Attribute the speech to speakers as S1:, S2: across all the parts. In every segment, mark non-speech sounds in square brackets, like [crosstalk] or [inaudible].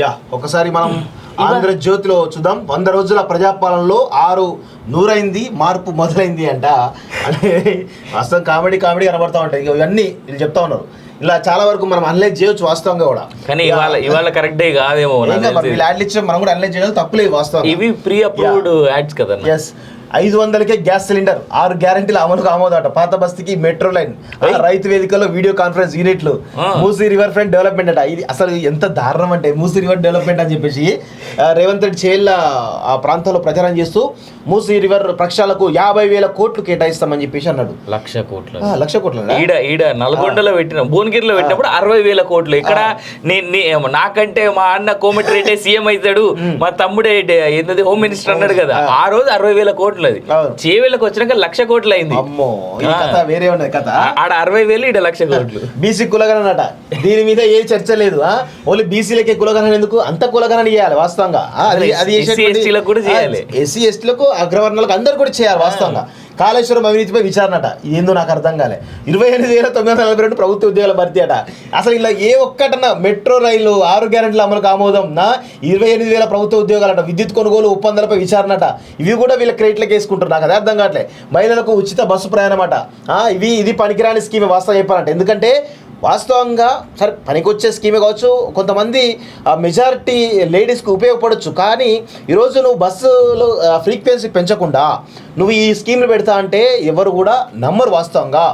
S1: Yeah ఒకసారి మనం ఆంధ్రజ్యోతిలో చూద్దాం. వంద రోజుల ప్రజాపాలనలో ఆరు నూరైంది మార్పు మొదలైంది అంట. అంటే వాస్తవం కామెడీ కామెడీ కనబడతా ఉంటాయి. ఇక ఇవన్నీ వీళ్ళు చెప్తా ఉన్నారు. ఇలా చాలా వరకు మనం అనలైజ్ చేయొచ్చు వాస్తవంగా కూడా.
S2: కానీ ఇవాళ ఇవాళ కరెక్ట్ కాదేమో
S1: యాడ్లు ఇచ్చిన మనం కూడా అనలైజ్ చేయడం తప్పులేదు వాస్తవం
S2: ఇవి ప్రీ అప్రూవ్డ్ యాడ్స్ కదా
S1: ఎస్ ఐదు వందలకే గ్యాస్ సిలిండర్ ఆరు గ్యారంటీలు అమలుకు ఆమోదట. పాత బస్తీకి మెట్రో లైన్ రైతు వేదికలో వీడియో కాన్ఫరెన్స్ యూనిట్లు. మూసీ రివర్ ఫ్రంట్ డెవలప్మెంట్ అట. ఇది అసలు ఎంత దారుణం అంటే మూసీ రివర్ డెవలప్మెంట్ అని చెప్పేసి రేవంత్ రెడ్డి చేళ్ళ ఆ ప్రాంతంలో ప్రచారం చేస్తూ మూసీ రివర్ ప్రక్షాళకు యాభై వేల కోట్లు కేటాయిస్తామని చెప్పేసి అన్నాడు.
S2: లక్ష కోట్లు.
S1: లక్ష కోట్ల
S2: ఈడ ఈడ నల్గొండలో పెట్టిన. భువనగిరిలో పెట్టినప్పుడు అరవై వేల కోట్లు. ఇక్కడ నాకంటే మా అన్న కోమటిరెడ్డి సీఎం అవుతాడు. మా తమ్ముడే ఏంటది హోమ్ మినిస్టర్ అన్నాడు కదా. ఆ రోజు అరవై వేల కోట్లు అది
S1: అవును.
S2: చేవేళ్ళకి వచ్చినాక లక్ష కోట్లు అయింది
S1: అమ్మో ఈ. కథ వేరే ఉన్నది కథ
S2: ఆడ అరవై వేలు ఈడ లక్ష కోట్లు
S1: బీసీ కులగణనట దీని మీద ఏ చర్చ లేదు? ఓన్లీ బీసీలకే కులగణన ఎందుకు అంత కులగణన చేయాలి వాస్తవంగా అది అది
S2: SC, ST లకు కూడా చేయాలి.
S1: ఎస్సీ ఎస్టీలకు అగ్రవర్ణాలకు అందరు కూడా చేయాలి వాస్తవంగా కాళేశ్వరం అవినీతిపై విచారణట. ఏందో నాకు అర్థం కాలే. ఇరవై ఎనిమిది వేల తొమ్మిది వందల నలభై రెండు ప్రభుత్వ ఉద్యోగాల భర్తీ అట. అసలు ఇలా ఏ ఒక్కటన్నా మెట్రో రైలు ఆరు గ్యారెంటీల అమలుకు ఆమోదం నా ఇరవై ఎనిమిది వేల ప్రభుత్వ ఉద్యోగాలట. విద్యుత్ కొనుగోలు ఒప్పందాలపై విచారణట. ఇవి కూడా వీళ్ళ క్రెడిట్లకు వేసుకుంటారు నాకు అదే అర్థం కావట్లే. మహిళలకు ఉచిత బస్సు ప్రయాణం అట. ఇవి ఇది పనికిరాని స్కీమ్ వాస్తవం చెప్పాలంట. ఎందుకంటే వాస్తవంగా సరే పనికొచ్చే స్కీమే కావచ్చు కొంతమంది మెజారిటీ లేడీస్కి ఉపయోగపడవచ్చు కానీ ఈరోజు నువ్వు బస్సులో ఫ్రీక్వెన్సీ పెంచకుండా నువ్వు ఈ స్కీమ్లు పెడతా అంటే ఎవరు కూడా నమ్మరు వాస్తవంగా.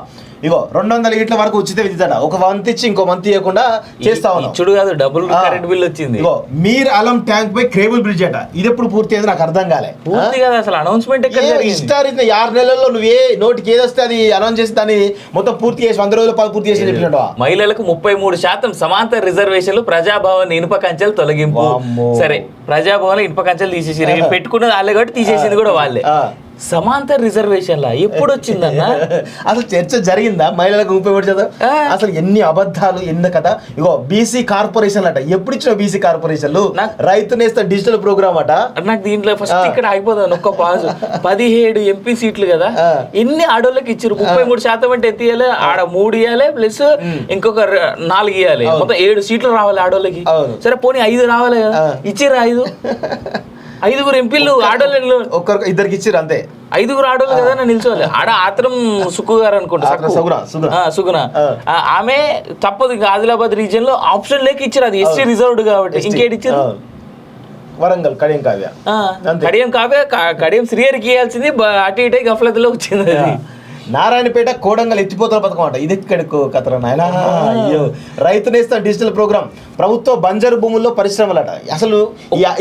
S1: ఇగో రెండు వందల లీటర్ల వరకు ఉచిత విద్యుత్ ఒక మంత్ ఇచ్చి ఇంకో మంత్ ఇవ్వకుండా చేస్తా ఉన్నావు.
S2: ఇచ్చుడు కాదు డబుల్. కరెంట్ బిల్ వచ్చింది.
S1: ఇగో మీర్ అలం ట్యాంక్ పై క్రేబుల్ బ్రిడ్జ్ అట. ఇది ఎప్పుడు పూర్తి అయింది నాకు అర్థం కాలే.
S2: పూర్తి కదా అసలు అనౌన్స్మెంట్ ఎక్కడ జరిగింది?
S1: ఆరు నెలల్లో నువ్వు ఏ నోటికి ఏది వస్తే అది అనౌన్స్ చేసి దాన్ని మొత్తం పూర్తి చేసి వంద రోజులు పూర్తి చేసి చెప్పినట్టు
S2: మహిళలకు ముప్పై మూడు శాతం సమాంతర రిజర్వేషన్లు ప్రజాభవన్ ఇనుప కంచెలు తొలగింపు. సరే ప్రజాభవన్ ఇనుప కంచెలు తీసేసి [laughs] పెట్టుకున్నది వాళ్ళే కాబట్టి తీసేసింది కూడా వాళ్ళే. సమాంతర రిజర్వేషన్లా? ఎప్పుడు వచ్చిందన్న? [laughs]
S1: అసలు చర్చ జరిగిందా? మహిళలకు ఉపయోగపడి
S2: ఆ.
S1: అసలు ఎన్ని అబద్ధాలు ఎన్ని కథ? ఇగో బీసీ కార్పొరేషన్లు అట ఎప్పుడు ఇచ్చిన బీసీ కార్పొరేషన్లు? రైతు నేస్త డిజిటల్ ప్రోగ్రామ్ అట.
S2: నాకు దీంట్లో ఫస్ట్. ఇక్కడ ఆగిపోదాను ఒక్క పాజ్. [laughs] పదిహేడు ఎంపీ సీట్లు కదా. ఎన్ని ఆడోళ్ళకి ఇచ్చారు ముప్పై మూడు శాతం అంటే ఎంత ఇవ్వాలి ఆడ మూడు ఇవ్వాలి ప్లస్ ఇంకొక నాలుగు ఇవ్వాలి. మొత్తం ఏడు సీట్లు రావాలి ఆడోళ్ళకి. సరే పోనీ ఐదు రావాలి కదా?
S1: ఆ.
S2: ఇచ్చిర్రు ఐదు? [laughs] ఐదుగురు ఎంపీలు ఆడోళ్ళు
S1: ఒక్కరికి ఇద్దరికి ఇచ్చిర్రు అంతే.
S2: ఐదుగురు ఆడోళ్ళు కదా నేను నిల్చోవాలి. ఆడ ఆత్రం సుక్కు గారు అనుకుంటా.
S1: సుగుణ,
S2: ఆమె తప్పదు ఇంకా ఆదిలాబాద్ రీజియన్లో ఆప్షన్ లేక ఇచ్చారు అది ఎస్టీ రిజర్వ్డ్ కాబట్టి. ఇంకేటి ఇచ్చారు.
S1: వరంగల్ కడియం కావ్య.
S2: కడియం కావే క- కడియం శ్రీహరికి ఇవ్వాల్సింది అటు ఇటు గఫలతలో వచ్చింది.
S1: నారాయణపేట కోడంగల్ ఎత్తిపోతల పథకం అంట. ఇది ఎక్కడికో కథరా నాయనా? అయ్యో. రైతు నేస్తం డిజిటల్ ప్రోగ్రామ్. ప్రభుత్వ బంజరు భూముల్లో పరిశ్రమలట. అసలు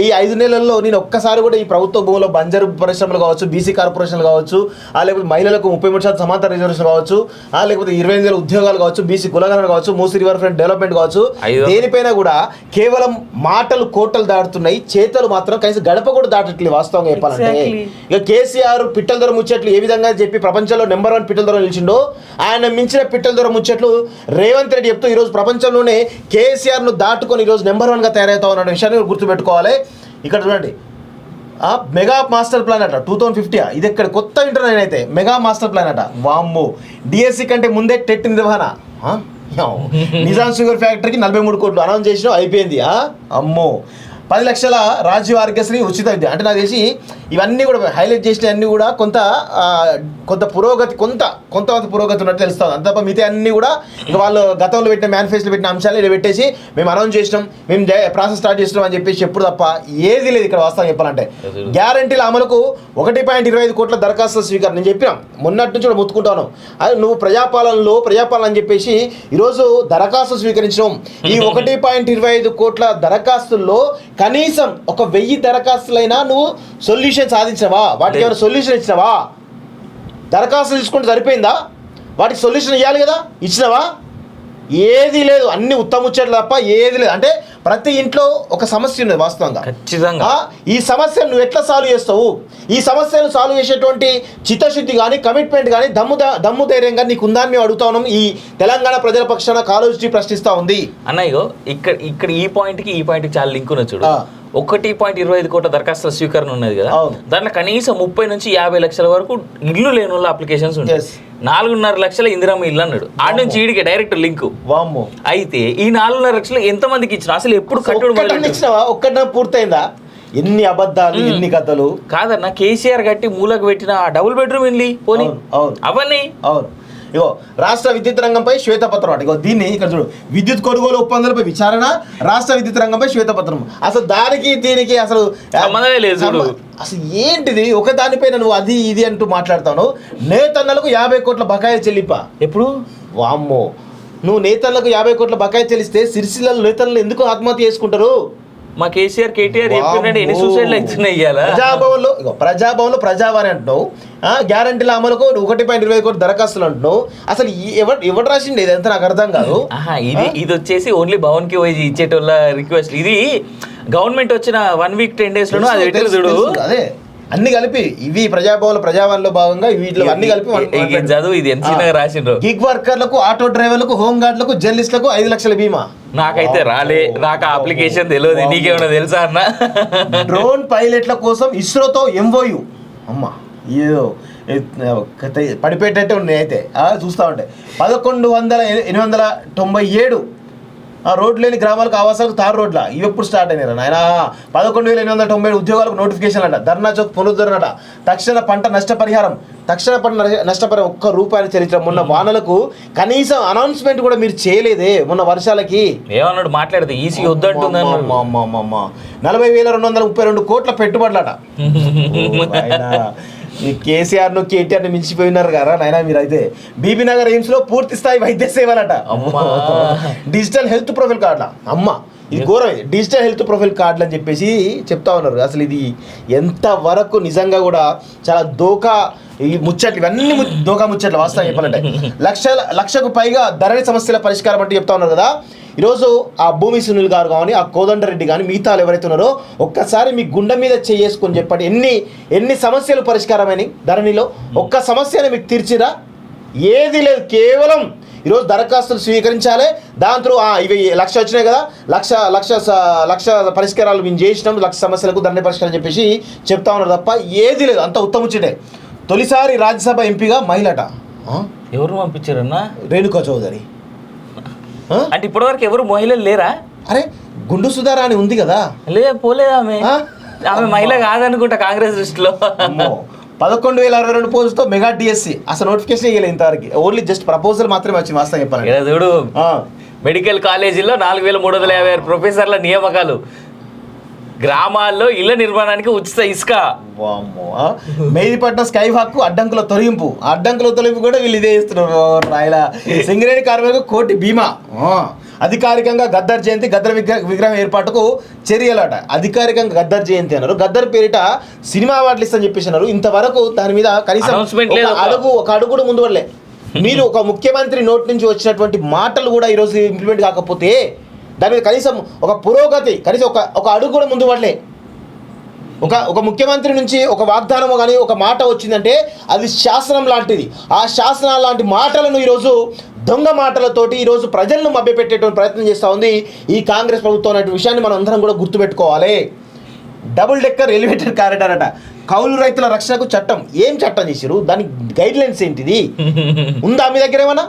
S1: ఈ ఐదు నెలల్లో నేను ఒక్కసారి కూడా ఈ ప్రభుత్వ భూముల్లో బంజరు పరిశ్రమలు కావచ్చు బీసీ కార్పొరేషన్లు కావచ్చు ఆ లేకపోతే మహిళలకు ముప్పై మూడు శాతం సమాంతర రిజర్వేషన్ కావచ్చు ఆ లేకపోతే ఇరవై ఎనిమిది ఉద్యోగాలు కావచ్చు బీసీ కులగణన కావచ్చు మూసీ రివర్ ఫ్రంట్ డెవలప్మెంట్ కావచ్చు దేనిపైన కూడా కేవలం మాటలు కోటలు దాటుతున్నాయి చేతలు మాత్రం కనీసం గడప కూడా దాటట్లేదు వాస్తవంగా చెప్పాలంటే. ఇక కేసీఆర్ పిట్టల దొర ముచ్చట్లు ఏ విధంగా చెప్పి ప్రపంచంలో నెంబర్ వన్ పిట్టల దొర నిలిచిండో ఆయన మించిన పిట్టల దొర ముచ్చట్లు రేవంత్ రెడ్డి చెప్తూ ఈరోజు ప్రపంచంలోనే కేసీఆర్ను దాటుకొని ఈరోజు నెంబర్ వన్గా తయారవుతా ఉన్న విషయాన్ని గుర్తుపెట్టుకోవాలి. ఇక్కడ చూడండి. ఆ మెగా మాస్టర్ ప్లాన్ అట టూ థౌసండ్ ఫిఫ్టీ ఇది ఇక్కడ కొత్త వింటున్నా నేనైతే మెగా మాస్టర్ ప్లాన్ అట. వామ్మో. డిఎస్సి కంటే ముందే టెట్ నిర్వహణ. నిజాం షుగర్ ఫ్యాక్టరీకి నలభై మూడు కోట్లు అనౌన్స్ చేసిన అయిపోయింది. అమ్మో. పది లక్షల రాజీవ్ ఆరోగ్యశ్రీ ఉచిత విద్య. అంటే నాకు తెలిసి ఇవన్నీ కూడా హైలైట్ చేసిన అన్ని కూడా కొంత కొంత పురోగతి కొంత కొంతమంది పురోగతి ఉన్నట్టు తెలుస్తుంది. అంత తప్ప మిగతా అన్ని కూడా ఇక వాళ్ళు గతంలో పెట్టిన మేనిఫెస్టోలో పెట్టిన అంశాలు ఇలా పెట్టేసి మేము అనౌన్స్ చేసినాం మేము ప్రాసెస్ స్టార్ట్ చేసినాం అని చెప్పేసి ఎప్పుడు తప్ప ఏది లేదు ఇక్కడ వాస్తవం చెప్పాలంటే. గ్యారంటీల అమలుకు ఒకటి పాయింట్ ఇరవై ఐదు కోట్ల దరఖాస్తుల స్వీకారం. నేను చెప్పినాం. మొన్నటి నుంచి కూడా ముత్తుకుంటాను. అది నువ్వు ప్రజాపాలనలో ప్రజాపాలన అని చెప్పేసి ఈరోజు దరఖాస్తు స్వీకరించడం ఈ ఒకటి పాయింట్ ఇరవై ఐదు కోట్ల దరఖాస్తుల్లో కనీసం ఒక వెయ్యి దరఖాస్తులైనా నువ్వు సొల్యూషన్ సాధించవా వాటికి ఏమైనా సొల్యూషన్ ఇచ్చినావా? దరఖాస్తు తీసుకుంటే సరిపోయిందా? వాటికి సొల్యూషన్ ఇవ్వాలి కదా? ఇచ్చినావా? ఏది లేదు. అన్ని ఉత్తముచ్చట్లు తప్ప ఏది లేదు. అంటే ప్రతి ఇంట్లో ఒక సమస్య ఉన్నది వాస్తవంగా.
S2: ఖచ్చితంగా.
S1: ఈ సమస్యను నువ్వు ఎట్లా సాల్వ్ చేస్తావు? ఈ సమస్యను సాల్వ్ చేసేటువంటి చిత్తశుద్ధి కానీ కమిట్మెంట్ కానీ దమ్ము దమ్ము ధైర్యం కానీ నీకు ఉందని మేము అడుగుతా ఉన్నాం. ఈ తెలంగాణ ప్రజల పక్షాన కాలోజీ ప్రశ్నిస్తా ఉంది.
S2: అన్న ఇగో ఇక్కడ ఇక్కడ ఈ పాయింట్కి ఈ పాయింట్కి చాలా లింక్ ఉన్న చూడు. ఒకటి పాయింట్ ఇరవై ఐదు కోట్ల దరఖాస్తుల స్వీకరణ ఉన్నది కదా. దాంట్లో కనీసం ముప్పై నుంచి యాభై లక్షల వరకు ఇల్లు లేని వాళ్ళ అప్లికేషన్స్ ఉంటాయి. నాలుగున్నర లక్షల ఇందిరమ్మ ఇల్లు అన్నాడు. ఆడ నుంచి ఈడికి డైరెక్ట్ లింక్.
S1: వామ్మో.
S2: అయితే ఈ నాలుగున్నర లక్షలు ఎంత మందికి ఇచ్చిన అసలు ఎప్పుడు కట్టుడు
S1: ఒక్కటన్నా పూర్తయిందా? ఎన్ని అబద్ధాలు ఎన్ని కథలు?
S2: కాదన్న కేసీఆర్ కట్టి మూలకు పెట్టిన ఆ డబుల్ బెడ్రూమ్ ఇల్లు పోనీ?
S1: అవును, అవును.
S2: అవన్నీ?
S1: అవును. ఇగో రాష్ట్ర విద్యుత్ రంగంపై శ్వేతపత్రం అట. ఇగో దీన్ని ఇక్కడ చూడు. విద్యుత్ కొనుగోలు ఒప్పందాలపై విచారణ రాష్ట్ర విద్యుత్ రంగంపై శ్వేతపత్రం. అసలు దానికి దీనికి అసలు అసలు ఏంటిది? ఒక దానిపైన నువ్వు అది ఇది అంటూ మాట్లాడతాను. నేతన్నలకు యాభై కోట్ల బకాయి చెల్లింప.
S2: ఎప్పుడు?
S1: వామ్మో. నువ్వు నేతలకు యాభై కోట్ల బకాయి చెల్లిస్తే సిరిసిల్ల నేతలను ఎందుకు ఆత్మహత్య చేసుకుంటారు?
S2: మా కేసీఆర్ కేటీఆర్ చెప్పిండే ఎన్ని. సూసైడ్లు అవుతున్నాయి ఇవాళ
S1: ప్రజాభవన్లో ప్రజాభవన్లో ప్రజావాణి అంటున్నావు. ఆ, గ్యారంటీల అమలుకు ఒకటి పాయింట్ ఇరవై కోటి దరఖాస్తులు అంటున్నావు. అసలు ఎవరు ఎవరు రాసిండి ఇదంతా నాకు అర్థం కాదు.
S2: ఇది ఇది వచ్చేసి ఓన్లీ భవన్కి పోయి ఇచ్చేటోళ్ళ రిక్వెస్ట్ ఇది గవర్నమెంట్ వచ్చిన వన్ వీక్ టెన్ డేస్ లోనూ అది చూడు.
S1: అదే. అన్ని కలిపి ఇవి ప్రజాభవన్ ప్రజావాణిలో భాగంగా వీటిలో అన్ని కలిపి
S2: చదువు ఇది? ఎంత రాసిండ్రు?
S1: గిగ్ వర్కర్లకు ఆటో డ్రైవర్లకు హోమ్ గార్డులకు జర్నలిస్టులకు ఐదు లక్షల బీమా.
S2: నాకైతే రాలే. నాకు అప్లికేషన్ తెలియదు నీకేమైనా తెలుసా అన్న?
S1: డ్రోన్ పైలట్ల కోసం ఇస్రోతో ఎంఓయు అమ్మ ఏదో పడిపోయేటట్టే ఉన్నాయి అయితే ఆ, చూస్తా ఉంటే పదకొండు వందల ఎనిమిది వందల తొంభై ఏడు ఆ రోడ్లు లేని గ్రామాలకు ఆవాసాలకు తారు రోడ్ల. ఇవి ఎప్పుడు స్టార్ట్ అయినారు నాయన? పదకొండు వేల ఎనిమిది వందల తొంభై ఏడు ఉద్యోగాలకు నోటిఫికేషన్ అంట ధర్నా చౌక్ పునరుద్ధరణ అట తక్షణ పంట నష్టపరిహారం. తక్షణ పంట నష్ట- నష్టపరిహారం ఒక్క రూపాయలు చరిత్ర మొన్న వానలకు కనీసం అనౌన్స్మెంట్ కూడా మీరు చేయలేదే మొన్న వర్షాలకి.
S2: ఏమన్నాడు? మాట్లాడితే ఈసీ
S1: అమ్మ. నలభై వేల రెండు వందల ముప్పై రెండు కోట్ల పెట్టుబడులట. ఈ కేసీఆర్ను కేటీఆర్ని మించిపోయినారు కదా నాయన మీరైతే. బీబీ నగర్ ఎయిమ్స్లో పూర్తి స్థాయి వైద్య సేవలట.
S2: అమ్మా.
S1: డిజిటల్ హెల్త్ ప్రొఫైల్ కార్డుల. అమ్మ. ఇది ఘోరం ఇది డిజిటల్ హెల్త్ ప్రొఫైల్ కార్డులు అని చెప్పేసి చెప్తా ఉన్నారు. అసలు ఇది ఎంత వరకు నిజంగా కూడా చాలా దోకా ఈ ముచ్చట్లు ఇవన్నీ దోకా ముచ్చట్లు వాస్తవం చెప్పాలంటే. లక్ష లక్షకు పైగా ధరణి సమస్యల పరిష్కారం అంటే చెప్తా ఉన్నారు కదా. ఈరోజు ఆ భూమి సునీల్ గారు కానీ ఆ కోదండరెడ్డి కానీ మిగతా వాళ్ళు ఎవరైతే ఉన్నారో ఒక్కసారి మీ గుండె మీద చేసుకొని చెప్పండి. ఎన్ని ఎన్ని సమస్యలు పరిష్కారమైనవి ధరణిలో? ఒక్క సమస్యని మీకు తీర్చిరా? ఏది లేదు. కేవలం ఈరోజు దరఖాస్తులు స్వీకరించాలి. దాంతో ఆ, ఇవి లక్ష వచ్చినాయి కదా. లక్ష లక్ష లక్ష పరిష్కారాలు మేము చేసినాం. లక్ష సమస్యలకు ధరణి పరిష్కారం చెప్పేసి చెప్తా ఉన్నారు తప్ప ఏది లేదు. అంత ఉత్తముచ్చిటే తొలిసారి రాజ్యసభ ఎంపీగా మహిళట?
S2: ఎవరు పంపించారన్నా?
S1: రేణుకా చౌదరి.
S2: అంటే ఇప్పటివరకు ఎవరు మహిళలు లేరా?
S1: అరే గుండు సుధారా అని ఉంది కదా.
S2: లే పోలేదు ఆమె? ఆమె మహిళ కాదనుకుంటా కాంగ్రెస్ దృష్టిలో.
S1: పదకొండు వేల అరవై రెండు పోస్టుతో మెగా డిఎస్సి అసలు నోటిఫికేషన్ ఇవ్వలేదు ఇంతవరకు. ఓన్లీ జస్ట్ ప్రపోజల్ మాత్రమే వచ్చింది వాస్తవం
S2: ఇక్కడ చూడు. మెడికల్ కాలేజీలో నాలుగు వేల మూడు వందల యాభై ఆరు ప్రొఫెసర్ల నియామకాలు. గ్రామాల్లో ఇళ్ళ నిర్మాణానికి ఉచిత ఇసుక?
S1: మెహిదీపట్నం స్కై వాక్ అడ్డంకుల తొలగింపు. అడ్డంకుల తొలగింపు కూడా వీళ్ళు ఇదే ఇస్తున్నారు రాయల. సింగరేణి కార్మికులకు కోటి బీమా. అధికారికంగా గద్దర్ జయంతి గద్దర్ విగ్రహ విగ్రహం ఏర్పాటుకు చర్యలట. అధికారికంగా గద్దర్ జయంతి అన్నారు. గద్దర్ పేరిట సినిమా అవార్డులు ఇస్తని చెప్పేసి అన్నారు. ఇంతవరకు దాని మీద కనీసం అడుగు ఒక అడుగు కూడా ముందు పడలే. [laughs] మీరు ఒక ముఖ్యమంత్రి నోటి నుంచి వచ్చినటువంటి మాటలు కూడా ఈరోజు ఇంప్లిమెంట్ కాకపోతే దాని మీద కనీసం ఒక పురోగతి కనీసం ఒక ఒక అడుగు కూడా ముందు పడలే. ఒక ఒక ముఖ్యమంత్రి నుంచి ఒక వాగ్దానం కానీ ఒక మాట వచ్చిందంటే అది శాసనం లాంటిది. ఆ శాసనం లాంటి మాటలను ఈరోజు దొంగ మాటలతోటి ఈరోజు ప్రజలను మభ్యపెట్టేటువంటి ప్రయత్నం చేస్తూ ఉంది ఈ కాంగ్రెస్ ప్రభుత్వం అనే విషయాన్ని మనం అందరం కూడా గుర్తుపెట్టుకోవాలి. డబుల్ డెక్కర్ ఎలివేటెడ్ కారిడార్ అట. కౌలు రైతుల రక్షణకు చట్టం. ఏం చట్టం చేసిరు దాని గైడ్ లైన్స్ ఏంటిది? [laughs] ఉందా మీ దగ్గర ఏమన్నా?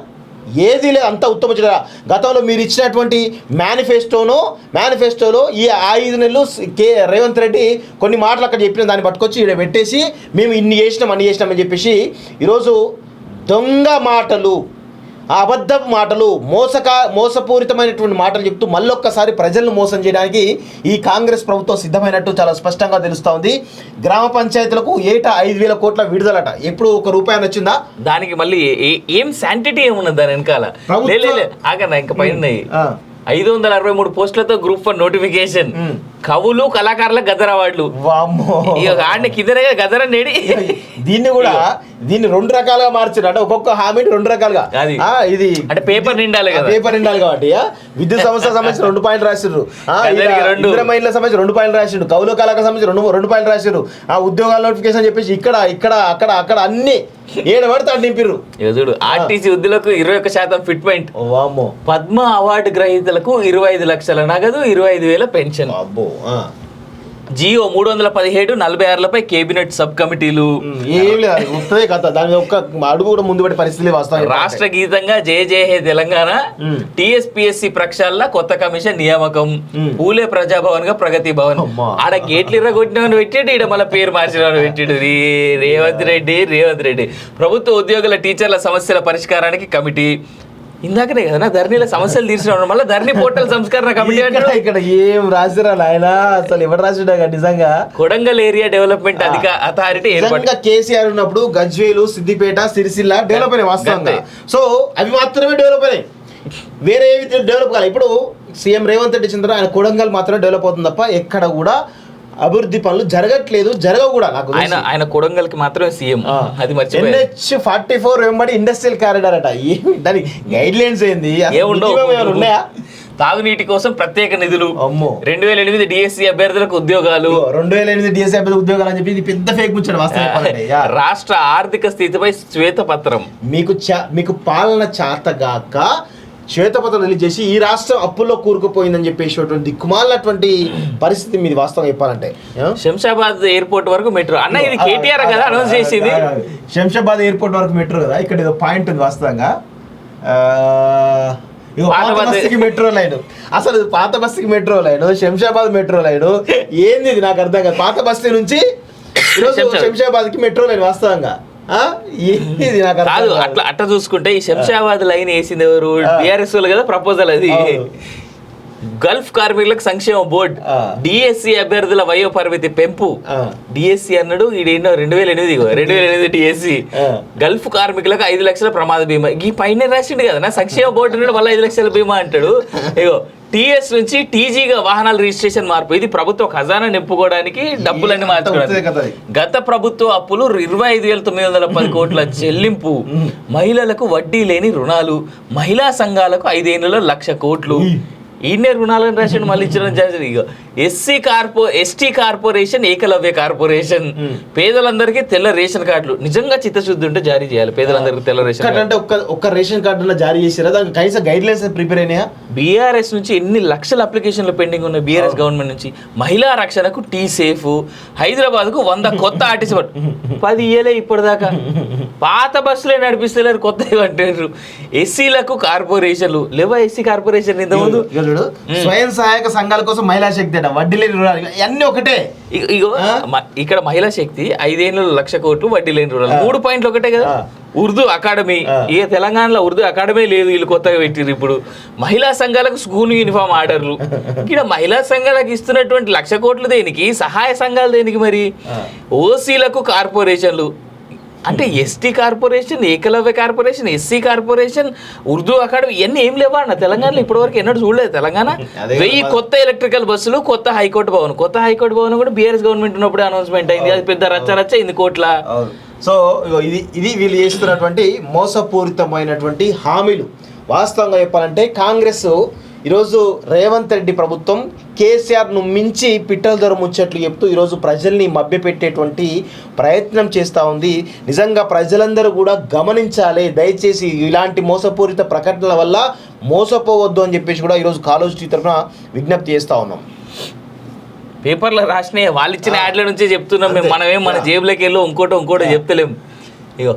S1: ఏది లేదు అంత ఉత్తమ చర్య. గతంలో మీరు ఇచ్చినటువంటి మేనిఫెస్టోను మేనిఫెస్టోలో ఈ ఐదు నెలలు కే రేవంత్ రెడ్డి కొన్ని మాటలు అక్కడ చెప్పిన దాన్ని పట్టుకొచ్చి ఇక్కడ పెట్టేసి మేము ఇన్ని చేసినాం అన్ని చేసినామని చెప్పేసి ఈరోజు దొంగ మాటలు ఆ అబద్ధపు మాటలు మోసక మోసపూరితమైనటువంటి మాటలు చెప్తూ మళ్ళొక్కసారి ప్రజలను మోసం చేయడానికి ఈ కాంగ్రెస్ ప్రభుత్వం సిద్ధమైనట్టు చాలా స్పష్టంగా తెలుస్తూ ఉంది గ్రామ పంచాయతీలకు ఏటా ఐదు వేల కోట్ల విడుదలట ఎప్పుడు ఒక రూపాయి వచ్చిందా
S2: దానికి మళ్ళీ ఏ- శాంటిటీ ఏమున్నది దాని వెనకాల. ఆగన్నా ఇంకా పైన. ఐదు వందల అరవై మూడు పోస్టులతో గ్రూప్ వన్ నోటిఫికేషన్. కవులు కళాకారుల గదర్ ఇక ఆడిని కిందనే గదర నేడి.
S1: దీన్ని కూడా దీన్ని రెండు రకాలుగా మార్చారు అంటే ఒక్కొక్క హామీని రెండు రకాలుగా. ఇది
S2: అంటే పేపర్ నిండాలి కదా.
S1: పేపర్ నిండాలి కాబట్టి విద్యుత్ సంస్థ సంబంధించి రెండు పాయింట్లు రాసిండ్రు. మహిళల సంబంధించి రెండు. పాయింట్లు రాసిండు కౌలు కళాకు సంబంధించి రెండు రెండు పాయింట్లు రాసిండ్రు. ఆ ఉద్యోగాల నోటిఫికేషన్ చెప్పేసి ఇక్కడ ఇక్కడ అక్కడ అక్కడ అన్ని ఏడు పడితే నింపిర్రు.
S2: ఇక చూడు ఆర్టీసీ ఉద్యోగులకు ఇరవై ఒక్క శాతం ఫిట్మెంట్ పద్మ అవార్డు గ్రహీతలకు ఇరవై ఐదు లక్షల నగదు ఇరవై ఐదు వేల పెన్షన్.
S1: అబ్బో.
S2: జియో మూడు వందల పదిహేడు నలభై ఆరులపై కేబినెట్ సబ్ కమిటీలు.
S1: ఉమ్, ఏం లేదు అది వస్తుంది కథ. దాని మీద ఒక్క అడుగు కూడా ముందు పడే
S2: రాష్ట్ర గీతంగా జయ జయ హే తెలంగాణ టిఎస్పిఎస్సి ప్రక్షాళన కొత్త కమిషన్ నియామకం పూలే ప్రజాభవన్గా ప్రగతి భవన్. ఆడ గేట్లు ఇర్రగొట్టిన పెట్టాడు ఈడ మళ్ళీ పేరు మార్చిన పెట్టాడు. రేవంత్ రెడ్డి రేవంత్ రెడ్డి. ప్రభుత్వ ఉద్యోగుల టీచర్ల సమస్యల పరిష్కారానికి కమిటీ ఇందాకనే కదా ధరణిల సమస్యలు తీర్చిన మళ్ళీ ధరణి పోర్టల్ సంస్కరణ కమిటీ అంటాడు
S1: ఇక్కడ ఏం రాసిరా నాయన? అసలు ఎవరు రాసిడా నిజంగా.
S2: కొడంగల్ ఏరియా డెవలప్మెంట్ అధిక అథారిటీ ఏర్పాటు
S1: నిజంగా కేసీఆర్ ఉన్నప్పుడు గజ్వేలు సిద్దిపేట సిరిసిల్ల డెవలప్ అయినాయి వాస్తవంగా. సో అవి మాత్రమే డెవలప్ అయినాయి. వేరే ఏవి డెవలప్ కాలేదు ఇప్పుడు సీఎం రేవంత్ రెడ్డి చంద్ర ఆయన కొడంగల్ మాత్రమే డెవలప్ అవుతుంది తప్ప ఎక్కడ కూడా అభివృద్ధి పనులు జరగట్లేదు జరగవు కూడా నాకు.
S2: ఆయన ఆయన కొడంగల్కి మాత్రమే సీఎం. అది
S1: ఎన్హెచ్ ఫార్టీ ఫోర్ వెంబడి ఇండస్ట్రియల్ కారిడార్ అట. దాని గైడ్ లైన్స్ ఏంది? ఉన్నాయా?
S2: తాగునీటి కోసం ప్రత్యేక నిధులు.
S1: అమ్మో.
S2: రెండు వేల ఎనిమిది డిఎస్సి అభ్యర్థులకు ఉద్యోగాలు.
S1: రెండు వేల ఎనిమిది డిఎస్ఐ ఉద్యోగాలు అని చెప్పి పెద్ద ఫేక్ ముచ్చాడు.
S2: రాష్ట్ర ఆర్థిక స్థితిపై శ్వేతపత్రం.
S1: మీకు మీకు పాలన చేతగాక శ్వేతపత్రం రిలీజ్ చేసి ఈ రాష్ట్రం అప్పుల్లో కూరుకుపోయిందని చెప్పేసి దిక్కుమాలినటువంటి పరిస్థితి మీది వాస్తవం చెప్పాలంటే?
S2: శంషాబాద్ ఎయిర్పోర్ట్ వరకు మెట్రో. అన్న ఇది కేటీఆర్ కదా అనౌన్స్ చేసింది.
S1: శంషాబాద్ ఎయిర్పోర్ట్ వరకు మెట్రో కదా ఇక్కడ ఏదో పాయింట్ ఉంది వాస్తవంగా.
S2: బస్సు-
S1: బస్సుకి మెట్రో లైన్. అసలు పాత బస్సుకి metro line Shamshabad metro line. ఏంది ఇది నాకు అర్థం కాదు. పాత బస్తీ నుంచి ఈరోజు
S2: శంషాబాద్.
S1: శంషాబాద్కి మెట్రో లైన్ వాస్తవంగా.
S2: కాదు. అట్లా అట్లా చూసుకుంటే ఈ శంషాబాద్ లైన్ వేసింది ఎవరు. బిఆర్ఎస్ వాళ్ళు కదా ప్రపోజల్ అది. గల్ఫ్ కార్మికులకు సంక్షేమ బోర్డ్. డిఎస్సి అభ్యర్థుల వయో పరిమితి పెంపు. డిఎస్సి అన్నాడు ఈడేనో రెండు వేల ఎనిమిది రెండు వేల ఎనిమిది డిఎస్సి. గల్ఫ్ కార్మికులకు ఐదు లక్షల ప్రమాద బీమా ఈ పైన రాసిండు కదా నా సంక్షేమ బోర్డు అన్నాడు మళ్ళీ ఐదు లక్షల బీమా అంటాడు [laughs] ఇగో టిఎస్ నుంచి టీజీగా వాహనాల రిజిస్ట్రేషన్ మార్పు. ఇది ప్రభుత్వ ఖజానా నింపుకోవడానికి డబ్బులన్నీ మార్చుకోవడానికి. గత ప్రభుత్వ అప్పులు ఇరవై ఐదు వేల తొమ్మిది వందల పది కోట్ల చెల్లింపు. మహిళలకు వడ్డీ లేని రుణాలు. మహిళా సంఘాలకు ఐదేళ్ళలో లక్ష కోట్లు. ఈయనే రుణాలను రాసిండు మళ్ళీ ఇచ్చిన జాగ్రత్త. ఇగో. SC corporation ST corporation Ekalavya corporation. పేదలందరికీ తెల్ల రేషన్ కార్డులు. నిజంగా చిత్తశుద్ధి ఉంటే జారీ చేయాలి. పేదలందరికీ తెల్ల రేషన్ కార్డు.
S1: ఒక్కటంటే ఒక్క ఒక్క రేషన్ కార్డు జారీ చేసిరా దానికి కనీసం గైడ్ లైన్స్ ప్రిపేర్ అయినాయా?
S2: బీఆర్ఎస్ నుంచి ఎన్ని లక్షల అప్లికేషన్లు పెండింగ్ ఉన్నాయి బీఆర్ఎస్ గవర్నమెంట్ నుంచి? మహిళా రక్షణకు టీ సేఫ్ హైదరాబాద్కు వంద కొత్త ఆర్టీసీ బస్ పది ఇయ్యలే ఇప్పటిదాకా. పాత బస్సులే నడిపిస్తలేరు కొత్త అంటారు ఎస్సీలకు కార్పొరేషన్లు. లేవా ఎస్సీ కార్పొరేషన్ ఇంతకుముందు?
S1: చూడు స్వయం సహాయక సంఘాల కోసం మహిళా శక్తి అట. వడ్డీ లేని రుణాలు ఇవన్నీ ఒకటే.
S2: ఇగ- ఇక్కడ మహిళా శక్తి ఐదేళ్ళు లక్ష కోట్లు వడ్డీ లేని రుణాలు మూడు పాయింట్లు ఒకటే కదా. ఉర్దూ అకాడమీ. ఇక తెలంగాణలో ఉర్దూ అకాడమీ లేదు వీళ్ళు కొత్తగా పెట్టిర్రు ఇప్పుడు. మహిళా సంఘాలకు స్కూల్ యూనిఫామ్ ఆర్డర్లు. [laughs] ఇక్కడ మహిళా సంఘాలకు ఇస్తున్నటువంటి లక్ష కోట్లు దేనికి? సహాయ సంఘాలు దేనికి మరి. ఓసీలకు కార్పొరేషన్లు. అంటే ST corporation Ekalavya corporation SC corporation Urdu academy ఇవన్నీ ఏం లేవా అన్న తెలంగాణలో ఇప్పటివరకు ఎన్నడూ చూడలేదు. తెలంగాణ [laughs] వెయ్యి. కొత్త ఎలక్ట్రికల్ బస్సులు కొత్త హైకోర్టు భవన్. కొత్త హైకోర్టు భవన్ కూడా బీఆర్ఎస్ గవర్నమెంట్ ఉన్నప్పుడు అనౌన్స్మెంట్ అయింది. అది పెద్ద రచ్చ రచ్చ ఇంది కోట్ల.
S1: సో ఇది ఇది వీళ్ళు చేస్తున్నటువంటి మోసపూరితమైనటువంటి హామీలు. వాస్తవంగా చెప్పాలంటే కాంగ్రెస్ ఈరోజు రేవంత్ రెడ్డి ప్రభుత్వం కేసీఆర్ను మించి పిట్టల ధర ముచ్చట్లు చెప్తూ ఈరోజు ప్రజల్ని మభ్యపెట్టేటువంటి ప్రయత్నం చేస్తూ ఉంది. నిజంగా ప్రజలందరూ కూడా గమనించాలి. దయచేసి ఇలాంటి మోసపూరిత ప్రకటనల వల్ల మోసపోవద్దు అని చెప్పేసి కూడా ఈరోజు కాలేజ్ తరఫున విజ్ఞప్తి చేస్తూ ఉన్నాం.
S2: పేపర్లో రాసినాయి. వాళ్ళు ఇచ్చిన. యాడ్ల నుంచే చెప్తున్నాం మేము. మనమేం మన. జేబులోకి వెళ్ళి ఇంకోటి ఇంకోటి చెప్తలేం. ఇగో.